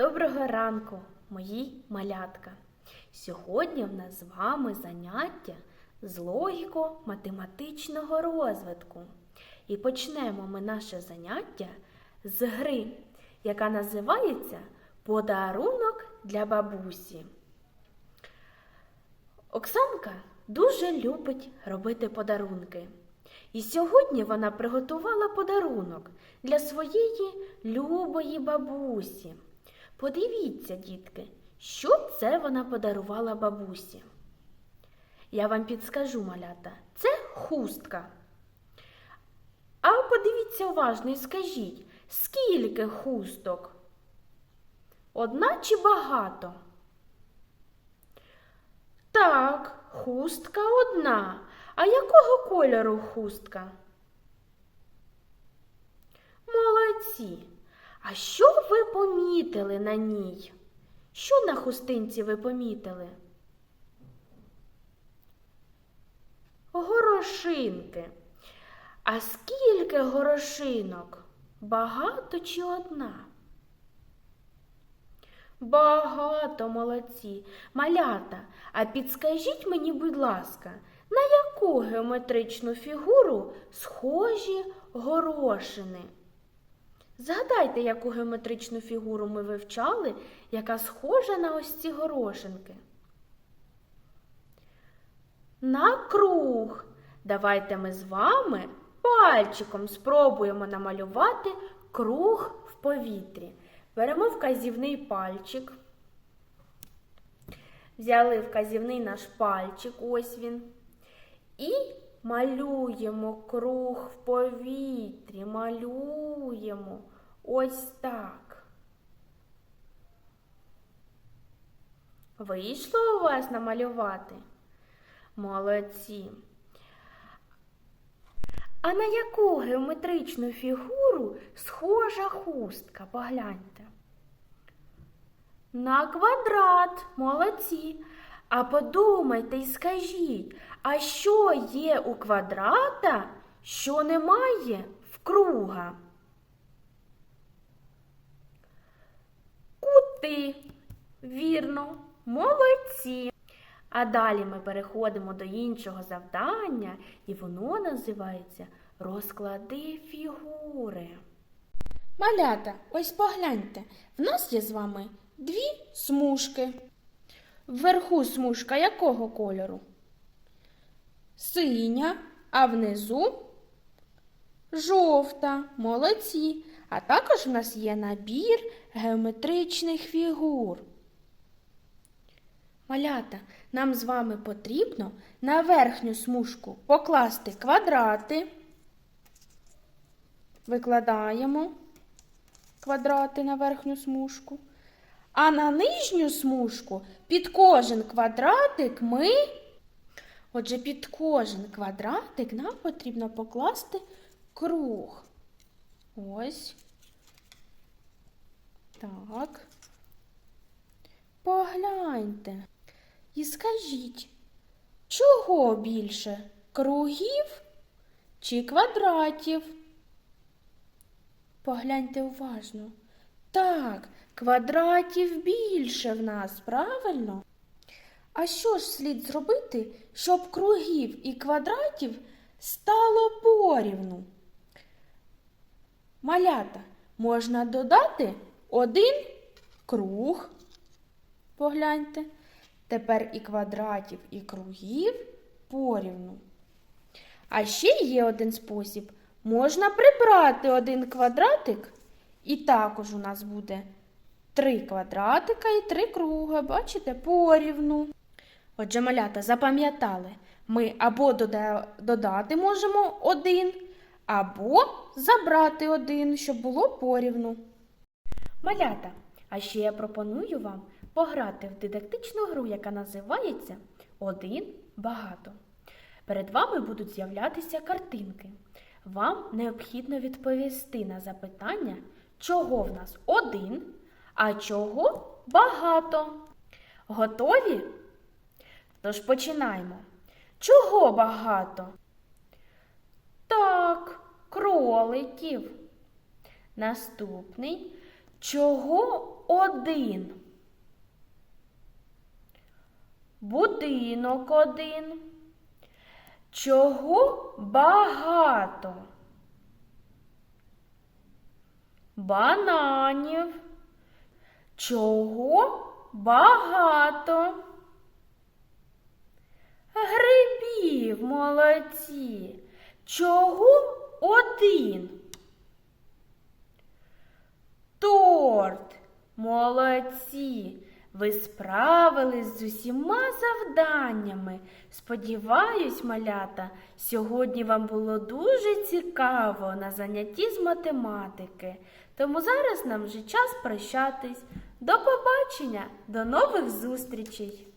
Доброго ранку, мої малятка! Сьогодні в нас з вами заняття з логіко-математичного розвитку. І почнемо ми наше заняття з гри, яка називається Подарунок для бабусі. Оксанка дуже любить робити подарунки. І сьогодні вона приготувала подарунок для своєї любої бабусі. Подивіться, дітки, що це вона подарувала бабусі. Я вам підскажу, малята, це хустка. А подивіться уважно і скажіть, скільки хусток? Одна чи багато? Так, хустка одна. А якого кольору хустка? Молодці. А що ви помітили на ній? Що на хустинці ви помітили? Горошинки. А скільки горошинок? Багато чи одна? Багато молодці. Малята, а підскажіть мені, будь ласка, на яку геометричну фігуру схожі горошини? Згадайте, яку геометричну фігуру ми вивчали, яка схожа на ось ці горошинки. На круг. Давайте ми з вами пальчиком спробуємо намалювати круг в повітрі. Беремо вказівний пальчик. Взяли вказівний наш пальчик, ось він. І малюємо круг в повітрі, малюємо ось так. Вийшло у вас намалювати? Молодці. А на яку геометричну фігуру схожа хустка? Погляньте. На квадрат, молодці. А подумайте і скажіть, а що є у квадрата, що немає в круга? Кути. Вірно, молодці. А далі ми переходимо до іншого завдання, і воно називається Розклади фігури. Малята, ось погляньте, в нас є з вами дві смужки. Вверху смужка якого кольору? Синя, а внизу жовта, молодці. А також в нас є набір геометричних фігур. Малята, нам з вами потрібно на верхню смужку покласти квадрати. Викладаємо квадрати на верхню смужку. А на нижню смужку під кожен квадратик ми. Отже, під кожен квадратик нам потрібно покласти круг. Ось. Так. Погляньте. І скажіть, чого більше? Кругів чи квадратів? Погляньте уважно. Так, квадратів більше в нас, правильно? А що ж слід зробити, щоб кругів і квадратів стало порівну? Малята можна додати один круг. Погляньте. Тепер і квадратів, і кругів порівну. А ще є один спосіб. Можна прибрати один квадратик, і також у нас буде три квадратика і три круга. Бачите, порівну. Отже, малята, запам'ятали, ми або додати можемо один, або забрати один, щоб було порівну. Малята, а ще я пропоную вам пограти в дидактичну гру, яка називається Один багато. Перед вами будуть з'являтися картинки. Вам необхідно відповісти на запитання, чого в нас один, а чого багато. Готові? Тож починаємо. Чого багато? Кроликів. Наступний Чого один? Будинок один. Чого багато? Бананів. Чого багато? Грибів молодці. Чого один? Торт. Молодці. Ви справились з усіма завданнями. Сподіваюсь, малята, сьогодні вам було дуже цікаво на занятті з математики. Тому зараз нам вже час прощатись. До побачення, до нових зустрічей!